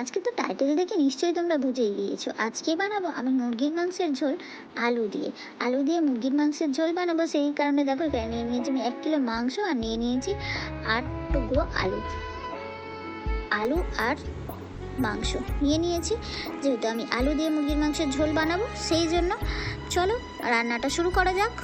আজকে তো টাইটেল দেখে নিশ্চয়ই তোমরা বুঝেই গিয়েছো। আজকে বানাবো আমি মুরগির মাংসের ঝোল, আলু দিয়ে। আলু দিয়ে মুরগির মাংসের ঝোল বানাবো। সেই কারণে দেখো এখানে নিয়ে নিয়েছি আমি এক কিলো মাংস আর নিয়ে নিয়েছি আট টুকরো আলু। আলু আর মাংস নিয়ে নিয়েছি। যেহেতু আমি আলু দিয়ে মুরগির মাংসের ঝোল বানাবো, সেই জন্য চলো রান্নাটা শুরু করা যাক।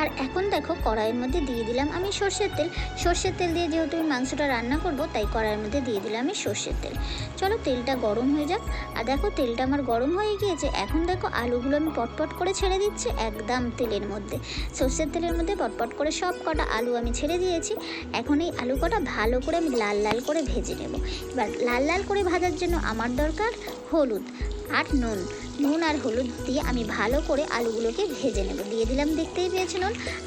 আর এখন দেখো কড়াইয়ের মধ্যে দিয়ে দিলাম আমি সর্ষের তেল। সর্ষের তেল দিয়ে যেহেতু আমি মাংসটা রান্না করব, তাই কড়াইয়ের মধ্যে দিয়ে দিলাম আমি সর্ষের তেল। চলো তেলটা গরম হয়ে যাক। আর দেখো তেলটা আমার গরম হয়ে গিয়েছে। এখন দেখো আলুগুলো আমি পটপট করে ছেড়ে দিচ্ছি একদম তেলের মধ্যে। সর্ষের তেলের মধ্যে পটপট করে সব কটা আলু আমি ছেড়ে দিয়েছি। এখন এই আলু কটা ভালো করে আমি লাল লাল করে ভেজে নেব। এবার লাল লাল করে ভাজার জন্য আমার দরকার হলুদ আর নুন। নুন আর হলুদ দিয়ে আমি ভালো করে আলুগুলোকে ভেজে নেব। দিয়ে দিলাম দেখতেই পেয়েছেন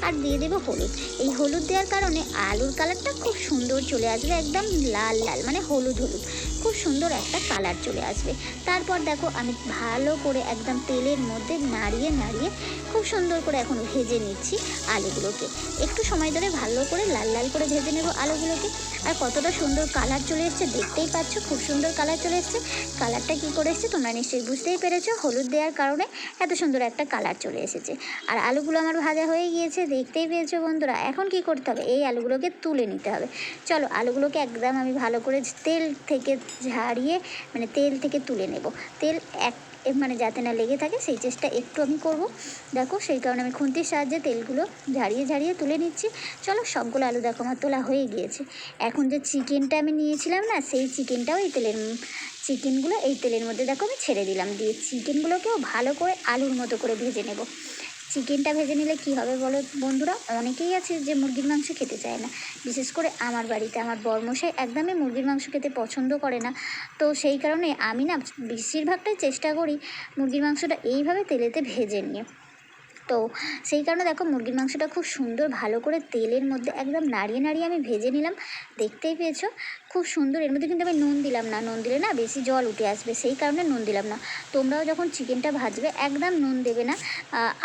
আর দিয়ে দেবো হলুদ। এই হলুদ দেওয়ার কারণে আলুর কালারটা খুব সুন্দর চলে আসবে, একদম লাল লাল মানে হলুদ হলুদ। খুব সুন্দর একটা কালার চলে আসবে। তারপর দেখো আমি ভালো করে একদম তেলের মধ্যে নাড়িয়ে নাড়িয়ে খুব সুন্দর করে এখন ভেজে নিচ্ছি আলুগুলোকে। একটু সময় ধরে ভালো করে লাল লাল করে ভেজে নেব আলুগুলোকে। আর কতটা সুন্দর কালার চলে এসছে, দেখতেই পাচ্ছ, খুব সুন্দর কালার চলে এসছে। কালারটা কী করে এসছে তোমরা নিশ্চয়ই বুঝতেই পেরেছ, হলুদ দেওয়ার কারণে এত সুন্দর একটা কালার চলে এসেছে। আর আলুগুলো আমার ভাজা হয়ে গিয়েছে, দেখতেই পেয়েছ বন্ধুরা। এখন কি করতে হবে? এই আলুগুলোকে তুলে নিতে হবে। চলো আলুগুলোকে একদম আমি ভালো করে তেল থেকে ঝাড়িয়ে মানে তেল থেকে তুলে নেব। তেল এক মানে যাতে না লেগে থাকে, সেই চেষ্টা একটু আমি করব। দেখো, সেই কারণে আমি খুন্তির সাহায্যে তেলগুলো ঝাড়িয়ে ঝাড়িয়ে তুলে নিচ্ছি। চলো, সবগুলো আলু দেখো, আমার তোলা হয়ে গিয়েছে। এখন যে চিকেনটা আমি নিয়েছিলাম না, সেই চিকেনটাও এই তেলের চিকেনগুলো এই তেলের মধ্যে দেখো আমি ছেড়ে দিলাম। দিয়ে চিকেনগুলোকেও ভালো করে আলুর মতো করে ভেজে নেব। চিকেনটা ভেজে নিলে কি হবে বলো বন্ধুরা? অনেকেই আছে যে মুরগির মাংস খেতে চায় না। বিশেষ করে আমার বাড়িতে আমার বর্মশাই একদমই মুরগির মাংস খেতে পছন্দ করে না। তো সেই কারণে আমি না বেশিরভাগটাই চেষ্টা করি মুরগির মাংসটা এইভাবে তেলেতে ভেজে নিয়ে। তো সেই কারণে দেখো মুরগির মাংসটা খুব সুন্দর ভালো করে তেলের মধ্যে একদম নাড়িয়ে নাড়িয়ে আমি ভেজে নিলাম। দেখতেই পেয়েছ? খুব সুন্দর। এর মধ্যে কিন্তু আমি নুন দিলাম না। নুন দিলে না বেশি জল উঠে আসবে, সেই কারণে নুন দিলাম না। তোমরাও যখন চিকেনটা ভাজবে, একদম নুন দেবে না।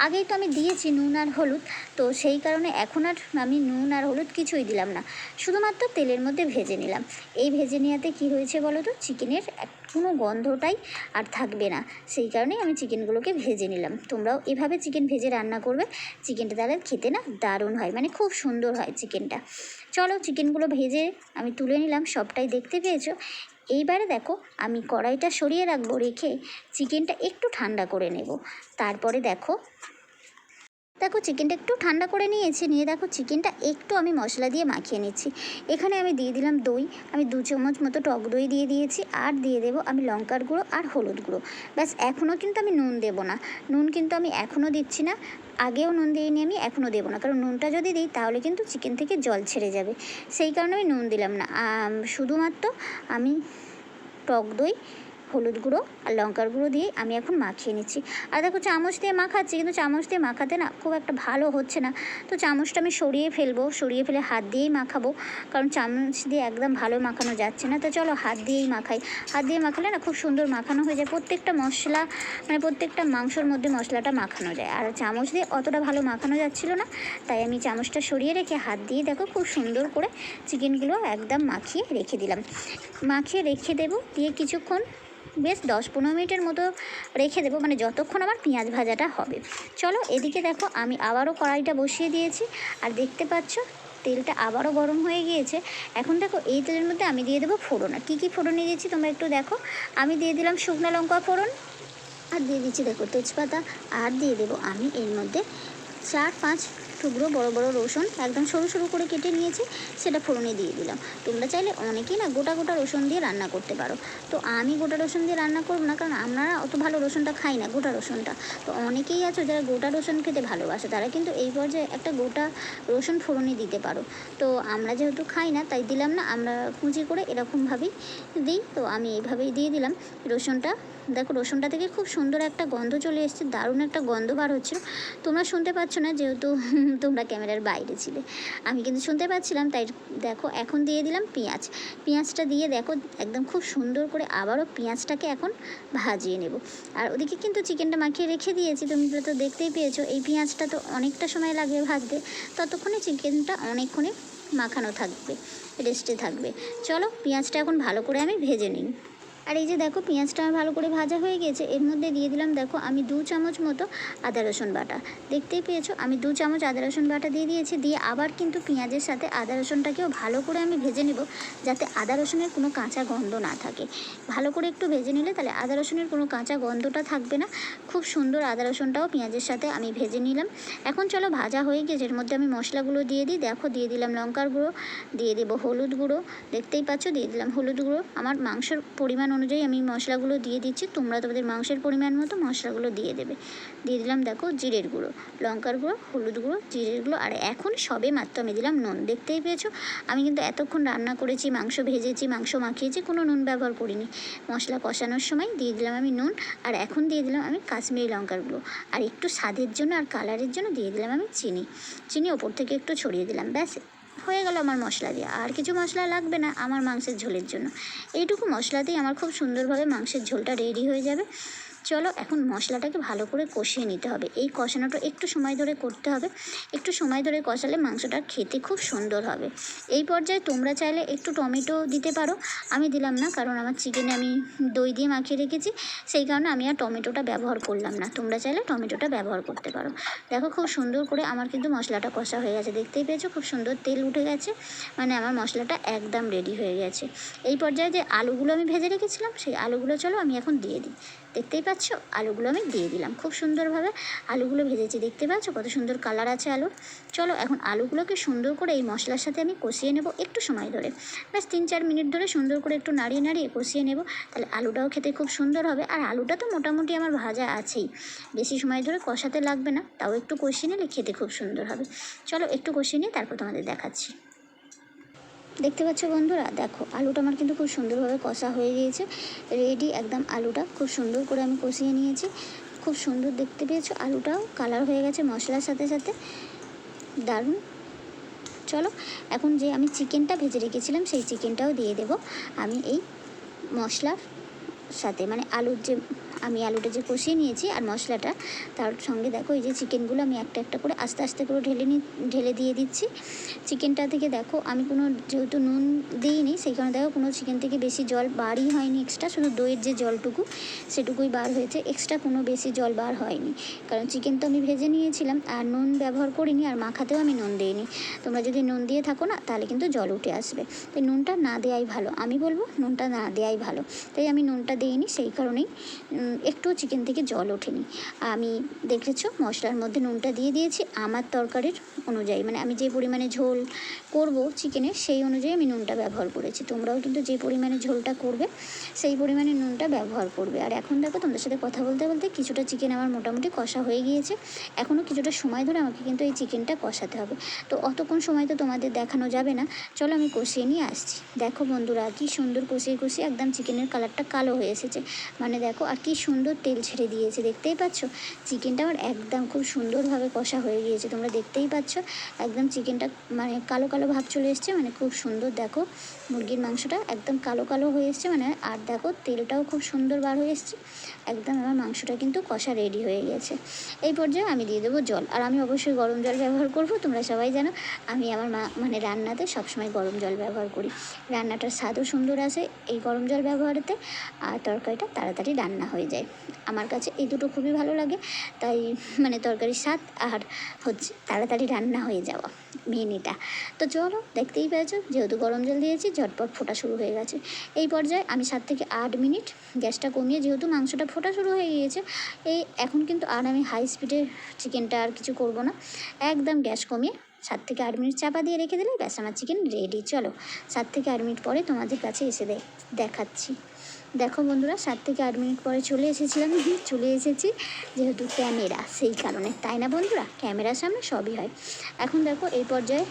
আগেই তো আমি দিয়েছি নুন আর হলুদ। তো সেই কারণে এখন আর আমি নুন আর হলুদ কিছুই দিলাম না। শুধুমাত্র তেলের মধ্যে ভেজে নিলাম। এই ভেজে নেওয়াতে কী হয়েছে বলো তো? চিকেনের কোনো গন্ধটাই আর থাকবে না। সেই কারণেই আমি চিকেনগুলোকে ভেজে নিলাম। তোমরাও এভাবে চিকেন ভেজে রান্না করবে। চিকেনটা তাহলে খেতে না দারুণ হয়। মানে খুব সুন্দর হয় চিকেনটা। চলো চিকেনগুলো ভেজে আমি তুলে নিলাম, সবটাই দেখতে পেয়েছ। এইবারে দেখো, আমি কড়াইটা সরিয়ে রাখব, রেখে চিকেনটা একটু ঠান্ডা করে নেব। তারপরে দেখো দেখো চিকেনটা একটু ঠান্ডা করে নিয়েছি, নিয়ে দেখো চিকেনটা একটু আমি মশলা দিয়ে মাখিয়ে নিচ্ছি। এখানে আমি দিয়ে দিলাম দই, আমি দু চামচ মতো টক দই দিয়ে দিয়েছি, আর দিয়ে দেবো আমি লঙ্কার গুঁড়ো আর হলুদ গুঁড়ো। ব্যাস, এখনও কিন্তু আমি নুন দেবো না। নুন কিন্তু আমি এখনও দিচ্ছি না, আগেও নুন দিইনি আমি, এখনও দেবো না। কারণ নুনটা যদি দিই, তাহলে কিন্তু চিকেন থেকে জল ছেড়ে যাবে। সেই কারণে আমি নুন দিলাম না। শুধুমাত্র আমি টক দই হলুদ গুঁড়ো আর লঙ্কার গুঁড়ো দিয়ে আমি এখন মাখিয়ে নিচ্ছি। আর দেখো চামচ দিয়ে মাখাচ্ছি কিন্তু চামচ দিয়ে মাখাতে না খুব একটা ভালো হচ্ছে না। তো চামচটা আমি সরিয়ে ফেলব, সরিয়ে ফেলে হাত দিয়েই মাখাবো। কারণ চামচ দিয়ে একদম ভালো মাখানো যাচ্ছে না। তো চলো হাত দিয়েই মাখাই। হাত দিয়ে মাখালে না খুব সুন্দর মাখানো হয়ে যায়। প্রত্যেকটা মশলা মানে প্রত্যেকটা মাংসর মধ্যে মশলাটা মাখানো যায়। আর চামচ দিয়ে অতটা ভালো মাখানো যাচ্ছিল না। তাই আমি চামচটা সরিয়ে রেখে হাত দিয়ে দেখো খুব সুন্দর করে চিকেনগুলো একদম মাখিয়ে রেখে দিলাম। মাখিয়ে রেখে দেবো। দিয়ে কিছুক্ষণ বেশ দশ পনেরো মিনিটের মতো রেখে দেবো মানে যতক্ষণ আমার পেঁয়াজ ভাজাটা হবে। চলো এদিকে দেখো আমি আবারও কড়াইটা বসিয়ে দিয়েছি, আর দেখতে পাচ্ছ তেলটা আবারও গরম হয়ে গিয়েছে। এখন দেখো এই তেলের মধ্যে আমি দিয়ে দেবো ফোড়ন। আর কী কী ফোড়ন দিয়েছি তোমরা একটু দেখো। আমি দিয়ে দিলাম শুকনো লঙ্কা ফোড়ন, আর দিয়ে দিচ্ছি দেখো তেজপাতা, আর দিয়ে দেবো আমি এর মধ্যে চার, পাঁচ টুকরো বড় বড় রসুন একদম সরু সরু করে কেটে নিয়েছি, সেটা ফোড়নে দিয়ে দিলাম। তোমরা চাইলে অনেকেই না গোটা গোটা রসুন দিয়ে রান্না করতে পারো। তো আমি গোটা রসুন দিয়ে রান্না করব না, কারণ আমরা অত ভালো রসুনটা খাই না, গোটা রসুনটা। তো অনেকেই আছো যারা গোটা রসুন খেতে ভালোবাসে, তারা কিন্তু এই পর্যায়ে একটা গোটা রসুন ফোড়নে দিতে পারো। তো আমরা যেহেতু খাই না, তাই দিলাম না, আমরা কুচি করে এরকমভাবেই দিই। তো আমি এইভাবেই দিয়ে দিলাম রসুনটা। দেখো, রসুনটা থেকে খুব সুন্দর একটা গন্ধ চলে এসেছে, দারুণ একটা গন্ধ বার হচ্ছিল। তোমরা শুনতে পাচ্ছ না যেহেতু তোমরা ক্যামেরার বাইরে ছিলে। আমি কিন্তু শুনতে পাচ্ছিলাম, তাই দেখো, এখন দিয়ে দিলাম পেঁয়াজ। পেঁয়াজটা দিয়ে দেখো, একদম খুব সুন্দর করে আবারও পেঁয়াজটাকে এখন ভাজিয়ে নেব। আর ওদিকে কিন্তু চিকেনটা মাখিয়ে রেখে দিয়েছি, তুমি তো দেখতেই পেয়েছ। এই পেঁয়াজটা তো অনেকটা সময় লাগবে ভাজতে, ততক্ষণে চিকেনটা অনেকক্ষণে মাখানো থাকবে, রেস্টে থাকবে। চলো, পেঁয়াজটা এখন ভালো করে আমি ভেজে নিই। আর এই যে দেখো, পেঁয়াজটা ভালো করে ভাজা হয়ে গেছে। এর মধ্যে দিয়ে দিলাম দেখো, আমি দু চামচ মতো আদা রসুন বাটা। দেখতেই পেয়েছ, আমি দু চামচ আদা রসুন বাটা দিয়ে দিয়েছি। দিয়ে আবার কিন্তু পেঁয়াজের সাথে আদা রসুনটাকেও ভালো করে আমি ভেজে নেব, যাতে আদা রসুনের কোনো কাঁচা গন্ধ না থাকে। ভালো করে একটু ভেজে নিলে তাহলে আদা রসুনের কোনো কাঁচা গন্ধটা থাকবে না। খুব সুন্দর আদা রসুনটাও পেঁয়াজের সাথে আমি ভেজে নিলাম। এখন চলো, ভাজা হয়ে গেছে। এর মধ্যে আমি মশলাগুলো দিয়ে দিই। দেখো, দিয়ে দিলাম লঙ্কার গুঁড়ো, দিয়ে দেবো হলুদ গুঁড়ো। দেখতেই পাচ্ছ, দিয়ে দিলাম হলুদ গুঁড়ো। আমার মাংসের পরিমাণ অনুযায়ী আমি মশলাগুলো দিয়ে দিচ্ছি। তোমরা তোমাদের মাংসের পরিমাণ মতো মশলাগুলো দিয়ে দেবে। দিয়ে দিলাম দেখো জিরের গুঁড়ো, লঙ্কার গুঁড়ো, হলুদ গুঁড়ো, জিরের গুঁড়ো। আর এখন সবে মাত্র আমি দিলাম নুন। দেখতেই পেয়েছ? আমি কিন্তু এতক্ষণ রান্না করেছি, মাংস ভেজেছি, মাংস মাখিয়েছি, কোনো নুন ব্যবহার করিনি। মশলা কষানোর সময় দিয়ে দিলাম আমি নুন। আর এখন দিয়ে দিলাম আমি কাশ্মীরি লঙ্কার গুঁড়ো। আর একটু স্বাদের জন্য আর কালারের জন্য দিয়ে দিলাম আমি চিনি। চিনি ওপর থেকে একটু ছড়িয়ে দিলাম, ব্যাস। হয়ে গেল আমার মশলা দিয়ে। আর কিছু মশলা লাগবে না আমার মাংসের ঝোলের জন্য। এইটুকু মশলাতেই আমার খুব সুন্দরভাবে মাংসের ঝোলটা রেডি হয়ে যাবে। চলো এখন মশলাটাকে ভালো করে কষিয়ে নিতে হবে। এই কষানোটা একটু সময় ধরে করতে হবে। একটু সময় ধরে কষালে মাংসটা খেতে খুব সুন্দর হবে। এই পর্যায়ে তোমরা চাইলে একটু টমেটো দিতে পারো। আমি দিলাম না, কারণ আমার চিকেনে আমি দই দিয়ে মাখিয়ে রেখেছি। সেই কারণে আমি আর টমেটোটা ব্যবহার করলাম না। তোমরা চাইলে টমেটোটা ব্যবহার করতে পারো। দেখো খুব সুন্দর করে আমার কিন্তু মশলাটা কষা হয়ে গেছে। দেখতেই পেয়েছ খুব সুন্দর তেল উঠে গেছে। মানে আমার মশলাটা একদম রেডি হয়ে গেছে। এই পর্যায়ে যে আলুগুলো আমি ভেজে রেখেছিলাম, সেই আলুগুলো চলো আমি এখন দিয়ে দিই। দেখতেই পাচ্ছ? আলুগুলো আমি দিয়ে দিলাম। খুব সুন্দরভাবে আলুগুলো ভেজেছি, দেখতে পাচ্ছ? কত সুন্দর কালার আছে আলুর। চলো এখন আলুগুলোকে সুন্দর করে এই মশলার সাথে আমি কষিয়ে নেব একটু সময় ধরে। ব্যাস, তিন চার মিনিট ধরে সুন্দর করে একটু নাড়িয়ে নাড়িয়ে কষিয়ে নেব। তাহলে আলুটাও খেতে খুব সুন্দর হবে। আর আলুটা তো মোটামুটি আমার ভাজা আছেই। বেশি সময় ধরে কষাতে লাগবে না। তাও একটু কষিয়ে নিলে খেতে খুব সুন্দর হবে। চলো একটু কষিয়ে নিয়ে তারপর তোমাদের দেখাচ্ছি। দেখতে পাচ্ছ বন্ধুরা? দেখো, আলুটা আমার কিন্তু খুব সুন্দরভাবে কষা হয়ে গিয়েছে। রেডি একদম আলুটা। খুব সুন্দর করে আমি কষিয়ে নিয়েছি। খুব সুন্দর দেখতে পেয়েছ? আলুটাও কালার হয়ে গেছে মশলার সাথে সাথে। দারুণ। চলো, এখন যে আমি চিকেনটা ভেজে রেখেছিলাম, সেই চিকেনটাও দিয়ে দেব। আমি এই মশলার সাথে মানে আলুর যে আমি আলুটা যে কষিয়ে নিয়েছি আর মশলাটা, তার সঙ্গে দেখো এই যে চিকেনগুলো আমি একটা একটা করে আস্তে আস্তে করে ঢেলে নি, ঢেলে দিয়ে দিচ্ছি। চিকেনটা থেকে দেখো আমি কোনো যেহেতু নুন দিইনি, সেই কারণে দেখো কোনো চিকেন থেকে বেশি জল বারই হয়নি এক্সট্রা শুধু দইয়ের যে জলটুকু সেটুকুই বার হয়েছে এক্সট্রা কোনো বেশি জল বার হয়নি। কারণ চিকেন তো আমি ভেজে নিয়েছিলাম আর নুন ব্যবহার করিনি আর মাখাতেও আমি নুন দিইনি। তোমরা যদি নুন দিয়ে থাকো না, তাহলে কিন্তু জল উঠে আসবে। তাই নুনটা না দেওয়াই ভালো। আমি বলব নুনটা না দেওয়াই ভালো। তাই আমি নুনটা দিইনি, সেই কারণেই একটু চিকেন থেকে জল ওঠেনি আমি দেখেছ, মশলার মধ্যে নুনটা দিয়ে দিয়েছি। আমার তরকারির অনুযায়ী মানে আমি যে পরিমাণে ঝোল করব চিকেনের সেই অনুযায়ী আমি নুনটা ব্যবহার করেছি। তোমরাও কিন্তু যে পরিমাণে ঝোলটা করবে, সেই পরিমাণে নুনটা ব্যবহার করবে। আর এখন দেখো, তোমাদের সাথে কথা বলতে বলতে কিছুটা চিকেন আমার মোটামুটি কষা হয়ে গিয়েছে। এখনও কিছুটা সময় ধরে আমাকে কিন্তু এই চিকেনটা কষাতে হবে। তো অতক্ষণ সময় তো তোমাদের দেখানো যাবে না। চলো আমি কষিয়ে নিয়ে আসছি। দেখো বন্ধুরা, কি সুন্দর কষিয়ে কষিয়ে একদম চিকেনের কালারটা কালো হয়ে এসেছে। মানে দেখো, আর কি সুন্দর তেল ছেড়ে দিয়েছে, দেখতেই পাচ্ছ? চিকেনটা আমার একদম খুব সুন্দরভাবে কষা হয়ে গিয়েছে, তোমরা দেখতেই পাচ্ছ। একদম চিকেনটা মানে কালো কালো ভাব চলে এসছে মানে খুব সুন্দর দেখো, মুরগির মাংসটা একদম কালো কালো হয়ে এসছে মানে আর দেখো তেলটাও খুব সুন্দর বার হয়ে এসছে, একদম আমার মাংসটা কিন্তু কষা রেডি হয়ে গেছে। এই পর্যায়ে আমি দিয়ে দেবো জল, আর আমি অবশ্যই গরম জল ব্যবহার করব, তোমরা সবাই জানো, আমি আমার মা মানে রান্নাতে সবসময় গরম জল ব্যবহার করি। রান্নাটার স্বাদও সুন্দর আসে এই গরম জল ব্যবহারেতে, আর তরকারিটা তাড়াতাড়ি রান্না হয়ে যায়। আমার কাছে এই দুটো খুবই ভালো লাগে, তাই মানে তরকারির স্বাদ আর হচ্ছে তাড়াতাড়ি রান্না হয়ে যাওয়া মেন তো চলো, দেখতেই পেয়েছ, যেহেতু গরম জল দিয়েছি, ঝটপট ফোটা শুরু হয়ে গেছে। এই পর্যায়ে আমি সাত থেকে আট মিনিট গ্যাসটা কমিয়ে, যেহেতু মাংসটা ফোটা শুরু হয়ে গিয়েছে, এই এখন কিন্তু আর আমি হাই স্পিডে চিকেনটা আর কিছু করব না। একদম গ্যাস কমিয়ে সাত থেকে আট মিনিট চাপা দিয়ে রেখে দিলে ব্যাস, আমার চিকেন রেডি। চলো, সাত থেকে আট মিনিট পরে তোমাদের কাছে এসে দেখ দেখাচ্ছি। দেখো বন্ধুরা, সাত থেকে আট মিনিট পরে চলে এসেছিলাম। চলে এসেছি যেহেতু ক্যামেরা, সেই কারণে। তাই না বন্ধুরা? ক্যামেরার সামনে সবই হয়। এখন দেখো, এই পর্যায়ে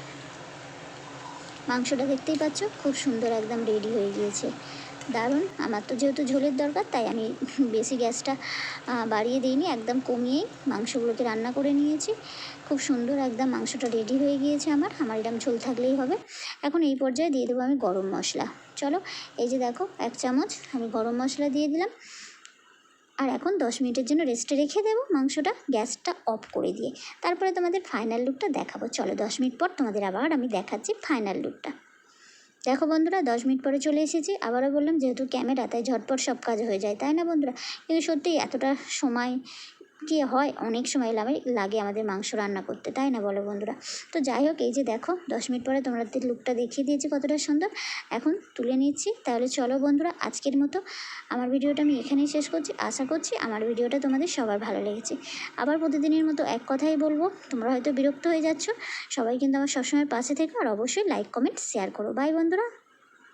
মাংসটা দেখতেই পাচ্ছ, খুব সুন্দর একদম রেডি হয়ে গিয়েছে। দারুণ। আমার তো যেহেতু ঝোলের দরকার, তাই আমি বেশি গ্যাসটা বাড়িয়ে দিইনি, একদম কমিয়েই মাংসগুলোকে রান্না করে নিয়েছি। খুব সুন্দর একদম মাংসটা রেডি হয়ে গিয়েছে আমার আমার এরকম ঝোল থাকলেই হবে। এখন এই পর্যায়ে দিয়ে দেবো আমি গরম মশলা। চলো, এই যে দেখো, এক চামচ আমি গরম মশলা দিয়ে দিলাম। আর এখন দশ মিনিটের জন্য রেস্টে রেখে দেবো মাংসটা, গ্যাসটা অফ করে দিয়ে। তারপরে তোমাদের ফাইনাল লুকটা দেখাবো। চলো, দশ মিনিট পর তোমাদের আবার আমি দেখাচ্ছি ফাইনাল লুকটা দেখো বন্ধুরা, দশ মিনিট পরে চলে এসেছি। আবারও বললাম, যেহেতু ক্যামেরা, তাই ঝটপট সব কাজ হয়ে যায়, তাই না বন্ধুরা? কিন্তু সত্যি এতটা সময় কি হয়, অনেক সময় লাগে লাগে আমাদের মাংস রান্না করতে, তাই না বলো বন্ধুরা? তো যাই হোক, এই যে দেখো, দশ মিনিট পরে তোমাদের লুকটা দেখিয়ে দিয়েছি কতটা সুন্দর। এখন তুলে নিচ্ছি, তাহলে চলো বন্ধুরা, আজকের মতো আমার ভিডিওটা আমি এখানেই শেষ করছি। আশা করছি আমার ভিডিওটা তোমাদের সবার ভালো লেগেছে। আবার প্রতিদিনের মতো এক কথাই বলব, তোমরা হয়তো বিরক্ত হয়ে যাচ্ছ। সবাই কিন্তু আমার সবসময় পাশে থেকে, আর অবশ্যই লাইক কমেন্ট শেয়ার করো। বাই বন্ধুরা।